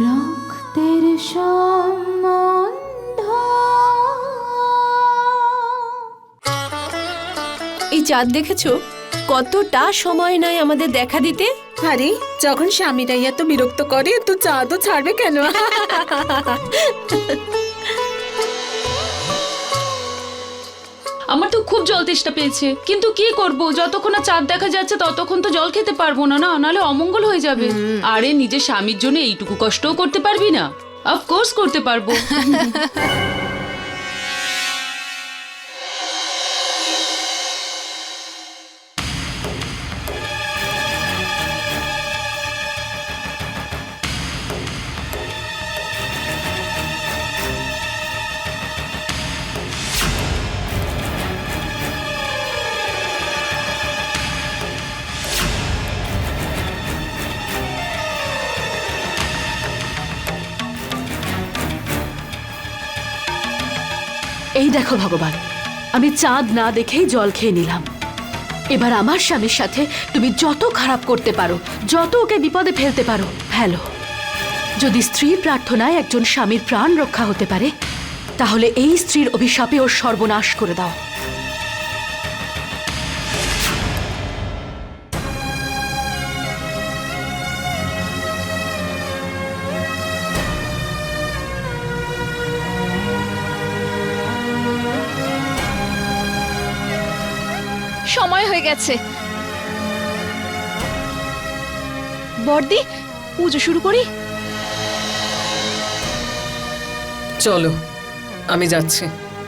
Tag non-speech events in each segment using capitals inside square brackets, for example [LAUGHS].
রক্তের সম্বন্ধ। এই চাঁদ দেখেছ? কতটা সময় নাই আমাদের দেখা দিতে? আরে যখন স্বামীরা এত বিরক্ত করে তো চাঁদও ছাড়বে কেন? [LAUGHS] আমার তো খুব জল তেষ্টা পেয়েছে। কিন্তু কি করব? যতক্ষণ না চাঁদ দেখা যাচ্ছে ততক্ষণ তো জল খেতে পারব না না? নাহলে অমঙ্গল হয়ে যাবে। আরে নিজের স্বামীর জন্য এইটুকু কষ্টও করতে পারবি না? অফকোর্স করতে পারব। [LAUGHS] দেখো ভগবান, আমি চাঁদ না দেখেই জল খেয়ে নিলাম। এবার আমার স্বামীর সাথে তুমি যত খারাপ করতে পারো, যত ওকে বিপদে ফেলতে পারো, হ্যালো। যদি স্ত্রীর প্রার্থনায় একজন স্বামীর প্রাণ রক্ষা হতে পারে, তাহলে এই স্ত্রীর অভিশাপে ওর সর্বনাশ করে দাও। গেছে। বর্দি পুজো শুরু করি। চলো আমি যাচ্ছি।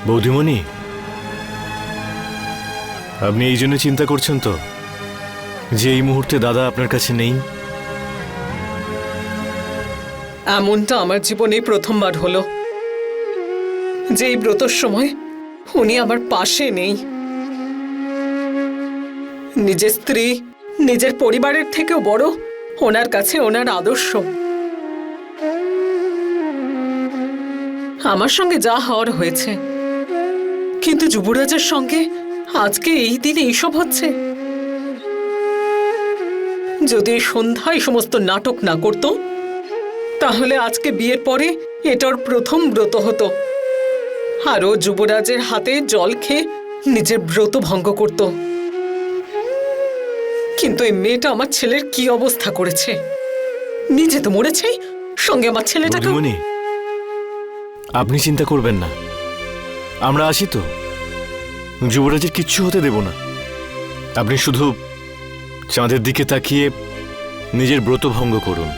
বৌদিমণি আপনি এই জন্য চিন্তা করছেন তো যে এই মুহূর্তে দাদা আপনার কাছে নেই? এমনটা আমার জীবনে প্রথমবার হলো। যে এই ব্রতর সময় উনি আমার পাশে নেই। নিজের স্ত্রী, নিজের পরিবারের থেকেও বড়, ওনার কাছে ওনার আদর্শ। আমার সঙ্গে যা হওয়ার হয়েছে। কিন্তু যুবরাজের সঙ্গে আজকে এই দিনে এইসব হচ্ছে। যদি সন্ধ্যায় সমস্ত নাটক না করতো, তাহলে আজকে বিয়ের পরে এটার প্রথম ব্রত হতো। আর ও যুবরাজের হাতে জল খেয়ে নিজের ব্রত ভঙ্গ করত। কিন্তু এই মেয়েটা আমার ছেলের কি অবস্থা করেছে? নিজে তো মরেছে সঙ্গে আমার ছেলেটাকে বৌদিমণি আপনি চিন্তা করবেন না। আমরা আছি তো। যুবরাজের কিচ্ছু হতে দেব না। আপনি শুধু চাঁদের দিকে তাকিয়ে নিজের ব্রত ভঙ্গ করুন।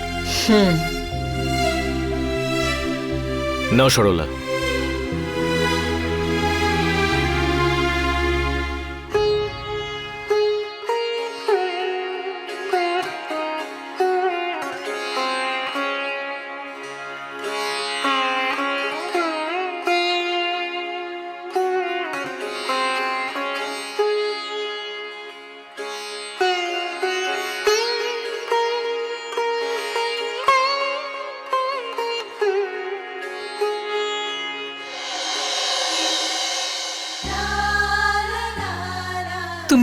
হুম। নাও সরলা।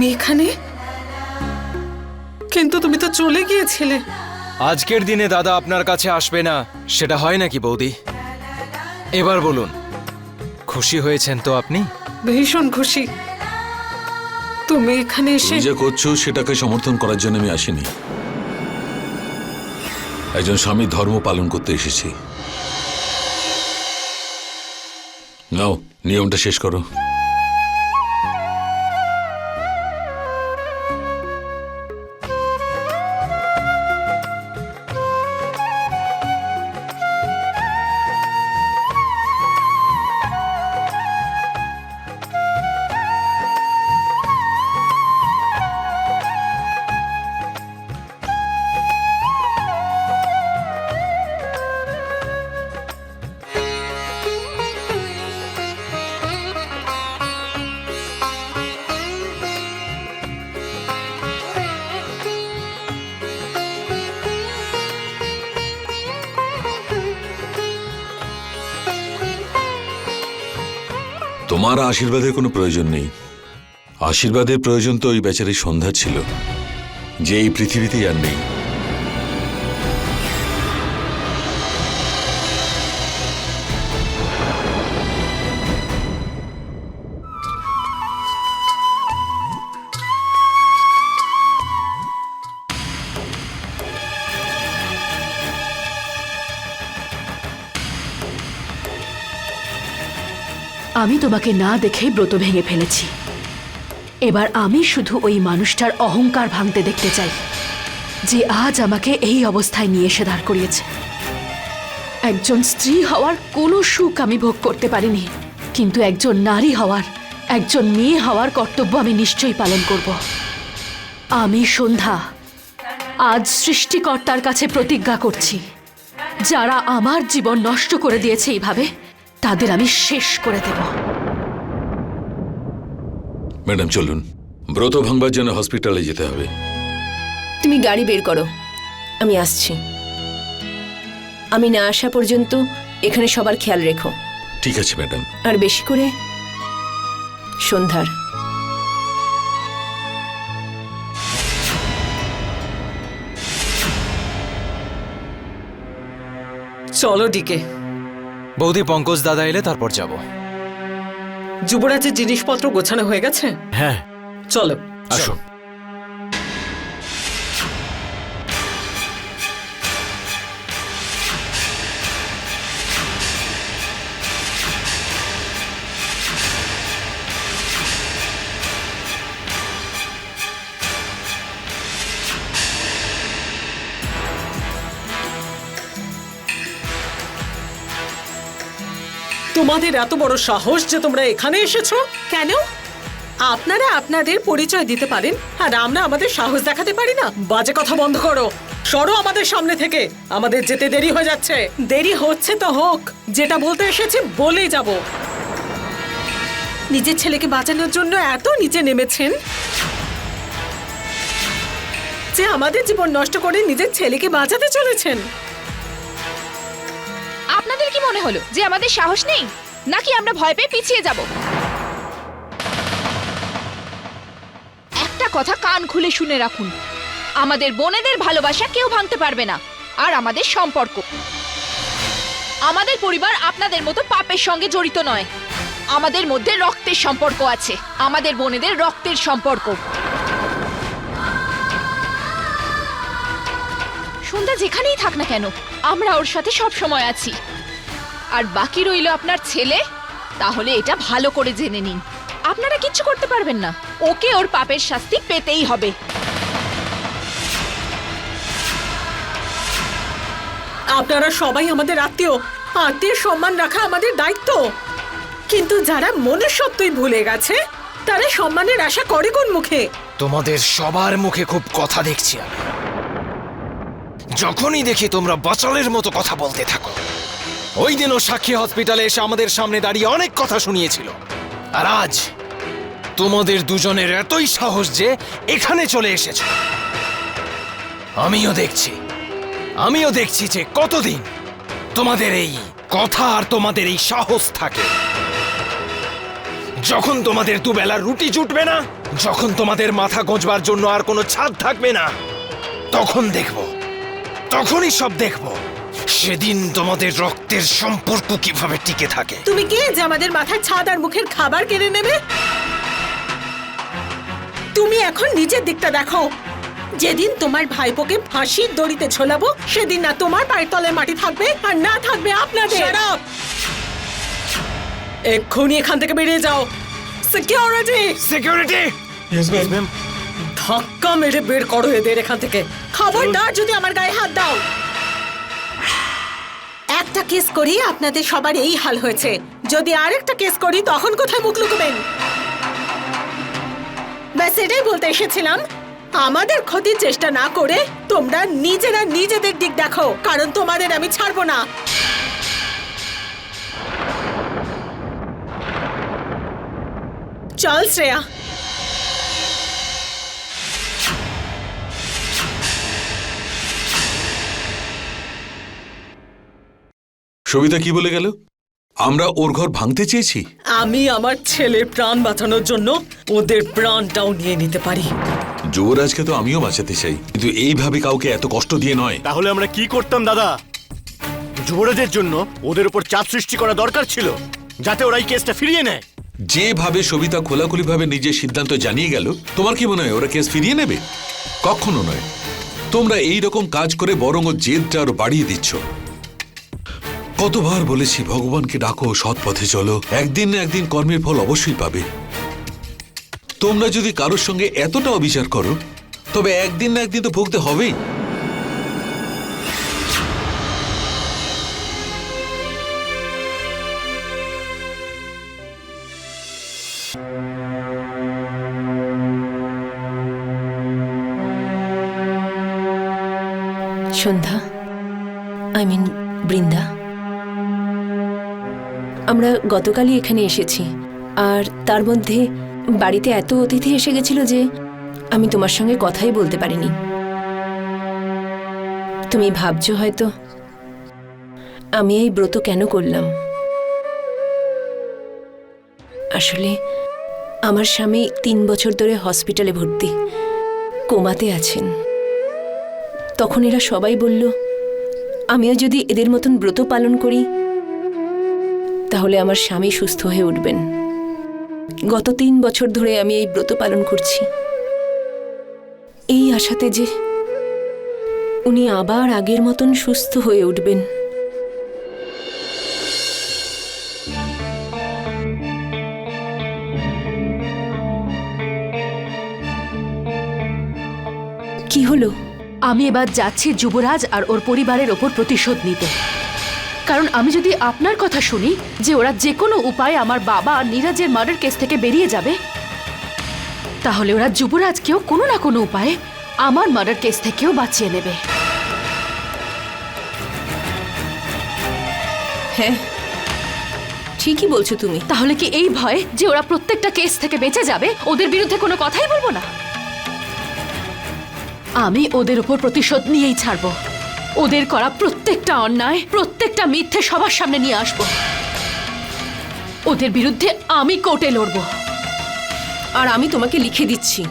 তুমি এখানে? কিন্তু তুমি তো চলে গিয়েছিলে। আজকের দিনে দাদা আপনার কাছে আসবে না সেটা হয় নাকি বৌদি? এবার বলুন খুশি হয়েছেন তো আপনি? ভীষণ খুশি। তুমি এখানে এসে যে করছ সেটাকে সমর্থন করার জন্য আমি আসিনি। একজন স্বামী ধর্ম পালন করতে এসেছি। নাও নিয়মটা শেষ করো। তোমার আশীর্বাদের কোনো প্রয়োজন নেই। আশীর্বাদের প্রয়োজন তো ওই বেচারি সন্ধ্যা ছিল। যে এই পৃথিবীতেই আর নেই। আমি তোমাকে না দেখেই ব্রত ভেঙে ফেলেছি। এবার আমি শুধু ওই মানুষটার অহংকার ভাঙতে দেখতে চাই, যে আজ আমাকে এই অবস্থায় নিয়ে এসে দাঁড় করিয়েছে। একজন স্ত্রী হওয়ার কোনো সুখ আমি ভোগ করতে পারিনি, কিন্তু একজন নারী হওয়ার, একজন মেয়ে হওয়ার কর্তব্য আমি নিশ্চয়ই পালন করব। আমি সন্ধ্যা, আজ সৃষ্টিকর্তার কাছে প্রতিজ্ঞা করছি, যারা আমার জীবন নষ্ট করে দিয়েছে এইভাবে তাদের আমি শেষ করে দেব। ম্যাডাম চলুন। ব্রত ভাঙবার জন্য হসপিটালে যেতে হবে। তুমি গাড়ি বের করো। আমি আসছি। আমি না আসা পর্যন্ত এখানে সবার খেয়াল রেখো। ঠিক আছে ম্যাডাম। আর বেশি করে সন্ধ্যার। চলো ডিকে। বৌদি পঙ্কজ দাদা এলে তারপর যাব। যুবরাজের জিনিসপত্র গোছানো হয়ে গেছে? হ্যাঁ। চলো। আসুন। তোমাদের এত বড় সাহস যে তোমরা এখানে এসেছ? কেন? আপনারা আপনাদের পরিচয় দিতে পারেন, আর আমরা আমাদের সাহস দেখাতে পারি না। বাজে কথা বন্ধ করো। সরো আমাদের সামনে থেকে। আমাদের যেতে দেরি হয়ে যাচ্ছে। দেরি হচ্ছে তো হোক। যেটা বলতে এসেছি, বলেই যাব। নিজের ছেলেকে বাঁচানোর জন্য এত নিচে নেমেছেন? যে আমাদের জীবন নষ্ট করে নিজের ছেলেকে বাঁচাতে চলেছেন। আপনাদের কি মনে হলো যে আমাদের সাহস নেই? নাকি আমরা ভয় পেয়ে পিছিয়ে যাব? একটা কথা কান খুলে শুনে রাখুন। আমাদের বোনেদের ভালোবাসা কেউ ভাঙতে পারবে না, আর আমাদের সম্পর্ক। আমাদের পরিবার আপনাদের মতো পাপের সঙ্গে জড়িত নয়। আমাদের মধ্যে রক্তের সম্পর্ক আছে, আমাদের বোনেদের রক্তের সম্পর্ক। সন্ধ্যা যেখানেই থাক না কেন, আমরা ওর সাথে সব সময় আছি। আর বাকি রইল আপনার ছেলে? তাহলে এটা ভালো করে জেনে নিন। আপনারা কিচ্ছু করতে পারবেন না। ওকে ওর পাপের শাস্তি পেতেই হবে। আপনারা সবাই আমাদের আত্মীয়। আত্মীয় সম্মান রাখা আমাদের দায়িত্ব। কিন্তু যারা মনের সত্যই ভুলে গেছে তারা সম্মানের আশা করে কোন মুখে? তোমাদের সবার মুখে খুব কথা দেখছি আমি। যখনই দেখি তোমরা বচলের মতো কথা বলতে থাকো ওই দিনও সাক্ষী হসপিটালে এসে আমাদের সামনে দাঁড়িয়ে অনেক কথা শুনিয়েছিল। আর আজ তোমাদের দুজনের এতই সাহস যে এখানে চলে এসেছ। আমিও দেখছি। আমিও দেখছি যে কতদিন তোমাদের এই কথা আর তোমাদের এই সাহস থাকে। যখন তোমাদের দুবেলার রুটি জুটবে না, যখন তোমাদের মাথা গোঁজবার জন্য আর কোনো ছাদ থাকবে না, তখন দেখব। তখনই সব দেখব। সেদিন তোমাদের রক্তের সম্পর্ক কীভাবে টিকে থাকে? তুমি কে যে আমাদের মাথার ছাদ আর মুখের খাবার কেড়ে নেবে? তুমি এখন নিজের দিকটা দেখো। যেদিন তোমার ভাইপোকে ফাঁসির দড়িতে ঝোলাবো সেদিন না তোমার পায়ের তলে মাটি থাকবে আর না থাকবে আপনাদের। এক্ষুনি এখান থেকে বেরিয়ে যাও। সিকিউরিটি সিকিউরিটি ধাক্কা মেরে বের করো এদের এখান থেকে। খবরদার যদি আমার গায়ে হাত দাও। একটা কেস করি, আপনাদের সবার এই হাল হয়েছে। যদি আরেকটা কেস করি, তখন কোথায় মুখ লুকবেন? ব্যাস, এটাই বলতে এসেছিলাম। আমাদের ক্ষতির চেষ্টা না করে তোমরা নিজেরা নিজেদের দিক দেখো, কারণ তোমাদের আমি ছাড়বো না। চল, শ্রেয়া। সবিতা কি বলে গেল? আমরা ওর ঘর ভাঙতে চেয়েছি। আমি আমার ছেলের প্রাণ বাঁচানোর জন্য ওদের প্রাণটাও নিয়ে নিতে পারি। যুবরাজকে তো আমিও বাঁচাতে চাই। কিন্তু এইভাবে কাউকে এত কষ্ট দিয়ে নয়। তাহলে আমরা কি করতাম দাদা? যুবরাজের জন্য ওদের উপর চাপ সৃষ্টি করা দরকার ছিল যাতে ওরা এই কেসটা ফিরিয়ে নেয়। যেভাবে সবিতা খোলাখুলি ভাবে নিজের সিদ্ধান্ত জানিয়ে গেল তোমার কি মনে হয় ওরা কেস ফিরিয়ে নেবে? কখনো নয়। তোমরা এই রকম কাজ করে বরং ও জেদটা আরও বাড়িয়ে দিচ্ছ। কতবার বলেছি ভগবানকে ডাকো সৎ পথে চলো। একদিন না একদিন কর্মের ফল অবশ্যই পাবে। তোমরা যদি কারোর সঙ্গে এতটা অবিচার করো, তবে একদিন না একদিন তো ভুগতে হবেই। Sandhya, I mean Brinda. আমরা গতকালই এখানে এসেছি। আর তার মধ্যে বাড়িতে এত অতিথি এসে গেছিল যে আমি তোমার সঙ্গে কথাই বলতে পারিনি। তুমি ভাবছ হয়তো আমি এই ব্রত কেন করলাম? আসলে আমার স্বামী তিন বছর ধরে হসপিটালে ভর্তি, কোমাতে আছেন। তখন এরা সবাই বলল, আমিও যদি এদের মতন ব্রত পালন করি তাহলে আমার স্বামী সুস্থ হয়ে উঠবেন। গত তিন বছর ধরে আমি এই ব্রত পালন করছি। এই আশাতে যে উনি আবার আগের মতন সুস্থ হয়ে উঠবেন। কি হলো? আমি এবার যাচ্ছি যুবরাজ আর ওর পরিবারের ওপর প্রতিশোধ নিতে। কারণ আমি যদি আপনার কথা শুনি যে ওরা যে কোনো উপায়ে আমার বাবা আর নীরাজের মার্ডার কেস থেকে বেরিয়ে যাবে তাহলে ওরা যুবরাজকেও কোনো না কোনো উপায়ে আমার মার্ডার কেস থেকেও বাঁচিয়ে নেবে। হ্যাঁ ঠিকই বলছো তুমি। তাহলে কি এই ভয় যে ওরা প্রত্যেকটা কেস থেকে বেঁচে যাবে ওদের বিরুদ্ধে কোনো কথাই বলব না? আমি ওদের উপর প্রতিশোধ নিয়েই ছাড়বো। ওদের করা প্রত্যেকটা অন্যায়, প্রত্যেকটা মিথ্যে সবার সামনে নিয়ে আসব। ওদের বিরুদ্ধে আমি কোর্টে লড়ব। আর আমি তোমাকে লিখে দিচ্ছি,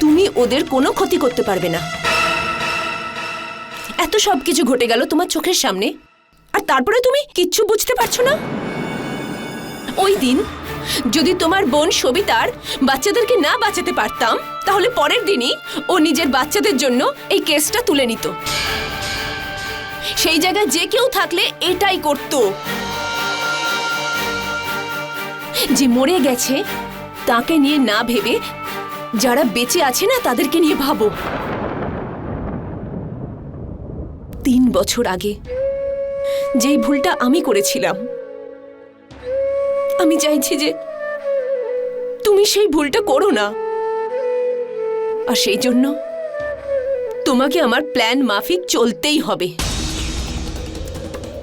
তুমি ওদের কোনো ক্ষতি করতে পারবে না। এত সব কিছু ঘটে গেল তোমার চোখের সামনে, আর তারপরে তুমি কিচ্ছু বুঝতে পারছ না? ওই দিন যদি তোমার বোন সবিতার বাচ্চাদেরকে না বাঁচাতে পারতাম, তাহলে পরের দিনই ও নিজের বাচ্চাদের জন্য এই কেসটা তুলে নিত। সেই জায়গায় যে কেউ থাকলে এটাই করতো। যে মরে গেছে, তাকে নিয়ে না ভেবে যারা বেঁচে আছে না, তাদেরকে নিয়ে ভাবো। তিন বছর আগে যেই ভুলটা আমি করেছিলাম আমি চাইছি যে তুমি সেই ভুলটা করো না। আর সেই জন্য তোমাকে আমার প্ল্যান মাফিক চলতেই হবে।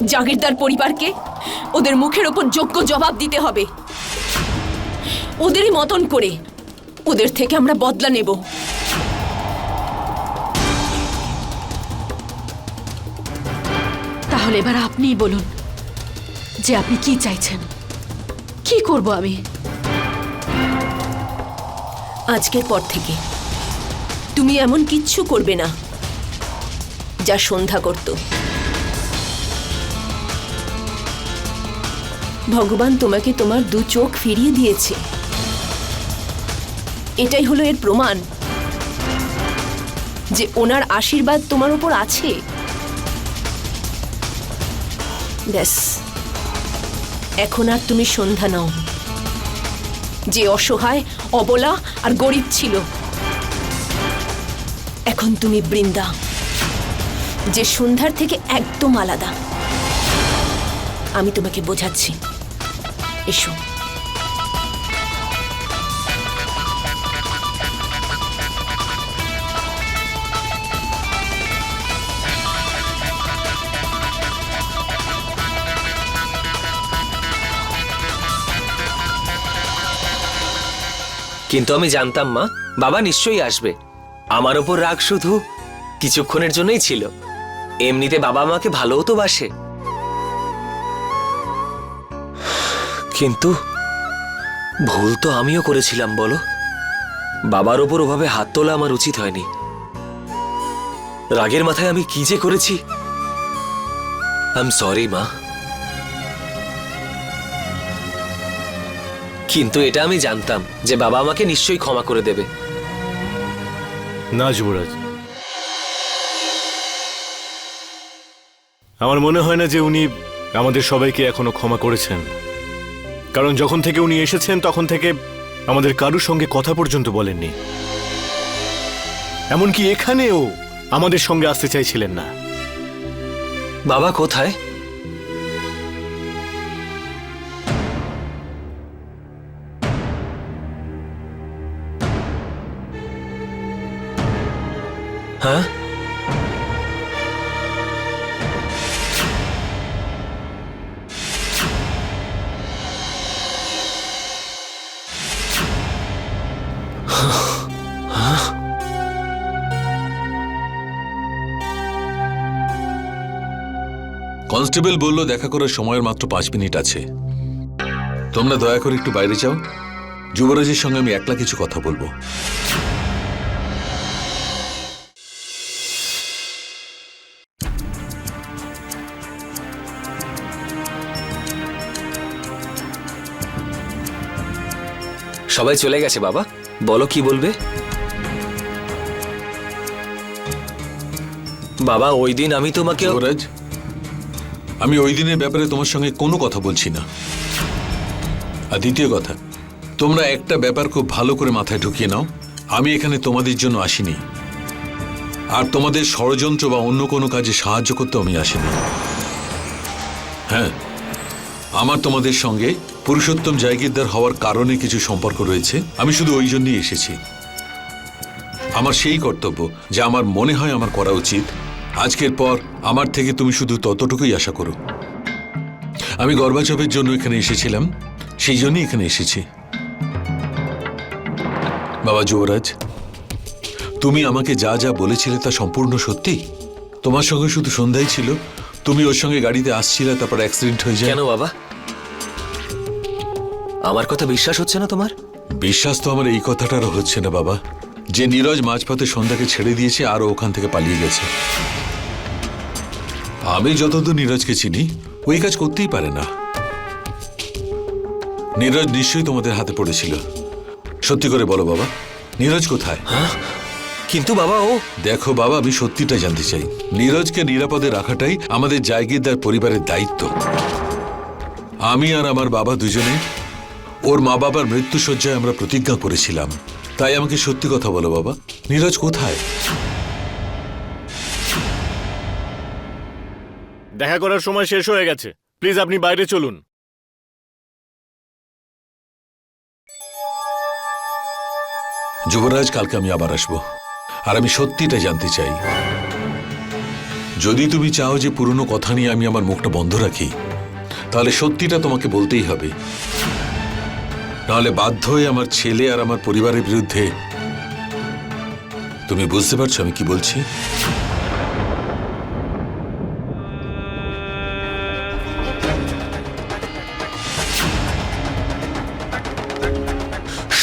জাগিরদার পরিবারকে ওদের মুখের ওপর যোগ্য জবাব দিতে হবে। ওদেরই মতন করে ওদের থেকে আমরা বদলা নেব। তাহলে এবার আপনিই বলুন যে আপনি কি চাইছেন? কি করব আমি? আজকের পর থেকে তুমি এমন কিচ্ছু করবে না যা সন্ধ্যা করত। ভগবান তোমাকে তোমার দু চোখ ফিরিয়ে দিয়েছে। এটাই হলো এর প্রমাণ যে ওনার আশীর্বাদ তোমার উপর আছে। ব্যাস। এখন আর তুমি সন্ধ্যা নাও। যে অসহায়, অবলা আর গরিব ছিল, এখন তুমি বৃন্দা, যে সন্ধ্যার থেকে একদম আলাদা। আমি তোমাকে বোঝাচ্ছি। এসো। কিন্তু আমি জানতাম, মা, বাবা নিশ্চয়ই আসবে। আমার ওপর রাগ শুধু কিছুক্ষণের জন্যই ছিল। এমনিতে বাবা আমাকে ভালোও তো বাসে। কিন্তু ভুল তো আমিও করেছিলাম, বলো। বাবার ওপর ওভাবে হাত তোলা আমার উচিত হয়নি। রাগের মাথায় আমি কি যে করেছি? আই এম সরি মা। কিন্তু এটা আমি জানতাম যে বাবা আমাকে নিশ্চয়ই ক্ষমা করে দেবে। না যুবরাজ। আমার মনে হয় না যে উনি আমাদের সবাইকে এখনও ক্ষমা করেছেন। কারণ যখন থেকে উনি এসেছেন তখন থেকে আমাদের কারুর সঙ্গে কথা পর্যন্ত বলেননি। এমনকি এখানেও আমাদের সঙ্গে আসতে চাইছিলেন না। বাবা কোথায়? হ্যাঁ কনস্টেবল বলল দেখা করার সময়ের মাত্র পাঁচ মিনিট আছে। তোমরা দয়া করে একটু বাইরে যাও। যুবরাজের সঙ্গে আমি একলা কিছু কথা বলব। সবাই চলে গেছে, বাবা। বলো কি বলবে? বাবা, ওই দিন আমি তোমাকে আমি ওই দিনের ব্যাপারে তোমার সঙ্গে কোনো কথা বলছি না। আর দ্বিতীয় কথা, তোমরা একটা ব্যাপার খুব ভালো করে মাথায় ঢুকিয়ে নাও। আমি এখানে তোমাদের জন্য আসিনি। আর তোমাদের ষড়যন্ত্র বা অন্য কোনো কাজে সাহায্য করতে আমি আসিনি। হ্যাঁ আমার তোমাদের সঙ্গে পুরুষোত্তম জায়গিরদার হওয়ার কারণে কিছু সম্পর্ক রয়েছে। আমি শুধু ওই জন্যই এসেছি। আমার সেই কর্তব্য যা আমার মনে হয় আমার করা উচিত। আজকের পর আমার থেকে তুমি শুধু ততটুকুই আশা করো। আমি গর্বাচপের জন্য এখানে এসেছিলাম, সেই জন্যই এখানে এসেছি। বাবা যুবরাজ, তুমি আমাকে যা যা বলেছিলে তা সম্পূর্ণ সত্যি? তোমার সঙ্গে শুধু সন্ধ্যাই ছিল, তুমি ওর সঙ্গে গাড়িতে আসছিলে, তারপর অ্যাক্সিডেন্ট হয়ে যায়। কেন বাবা? আমার কথা বিশ্বাস হচ্ছে না তোমার? বিশ্বাস তো আমার এই কথাটারও হচ্ছে না বাবা। যে নীরজ মাঝপথে সন্ধ্যাকে ছেড়ে দিয়েছে আরও ওখান থেকে পালিয়ে গেছে। আমি যতদূর নীরজকে চিনি ওই কাজ করতেই পারে না। নীরজ নিশ্চয়ই তোমাদের হাতে পড়েছিল। সত্যি করে বলো বাবা নীরজ কোথায়? কিন্তু বাবা ও দেখো বাবা আমি সত্যিটা জানতে চাই। নীরজকে নিরাপদে রাখাটাই আমাদের জায়গিরদার পরিবারের দায়িত্ব। আমি আর আমার বাবা দুজনে ওর মা বাবার মৃত্যুসজ্জায় আমরা প্রতিজ্ঞা করেছিলাম। তাই আমাকে সত্যি কথা বলো বাবা। নীরজ কোথায়? দেখা করার সময় শেষ হয়ে গেছে। প্লিজ আপনি বাইরে চলুন। যুবরাজ কালকে আমি আবার আসব। আর আমি সত্যিটা জানতে চাই। যদি তুমি চাও যে পুরনো কথা নিয়ে আমি আমার মুখটা বন্ধ রাখি তাহলে সত্যিটা তোমাকে বলতেই হবে। নাহলে বাধ্য হয়ে আমার ছেলে আর আমার পরিবারের বিরুদ্ধে। তুমি বুঝতে পারছ আমি কি বলছি?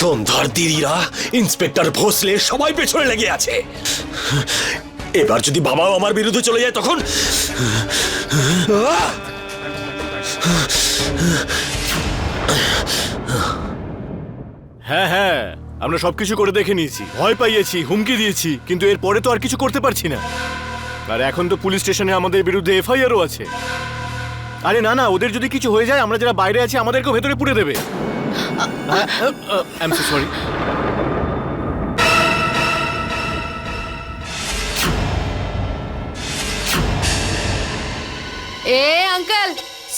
সন্ধ্যার দিদিরা, ইন্সপেক্টর ভোসলে সবাই পেছনে লেগে আছে। এবার যদি বাবাও আমার বিরুদ্ধে চলে যায় তখন? হ্যাঁ হ্যাঁ আমরা সবকিছু করে দেখে নিয়েছি। ভয় পাইয়েছি, হুমকি দিয়েছি, কিন্তু এরপরে তো আর কিছু করতে পারছি না। আর এখন তো পুলিশ স্টেশনে আমাদের বিরুদ্ধে এফআইআরও আছে। আরে না না, ওদের যদি কিছু হয়ে যায়, আমরা যারা বাইরে আছি, আমাদেরকেও ভেতরে পুড়ে দেবে। সরি এ, আঙ্কেল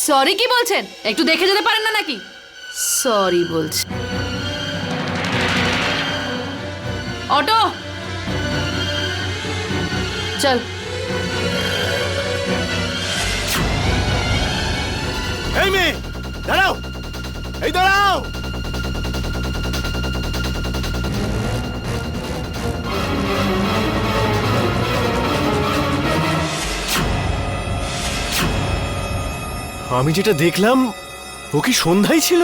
সরি কি বলছেন? একটু দেখে যেতে পারেন না নাকি? সরি বলছি অটো। চল। এই মেয়ে দাঁড়াও। এই দাঁড়াও। আমি যেটা দেখলাম ও কি সন্ধ্যায় ছিল?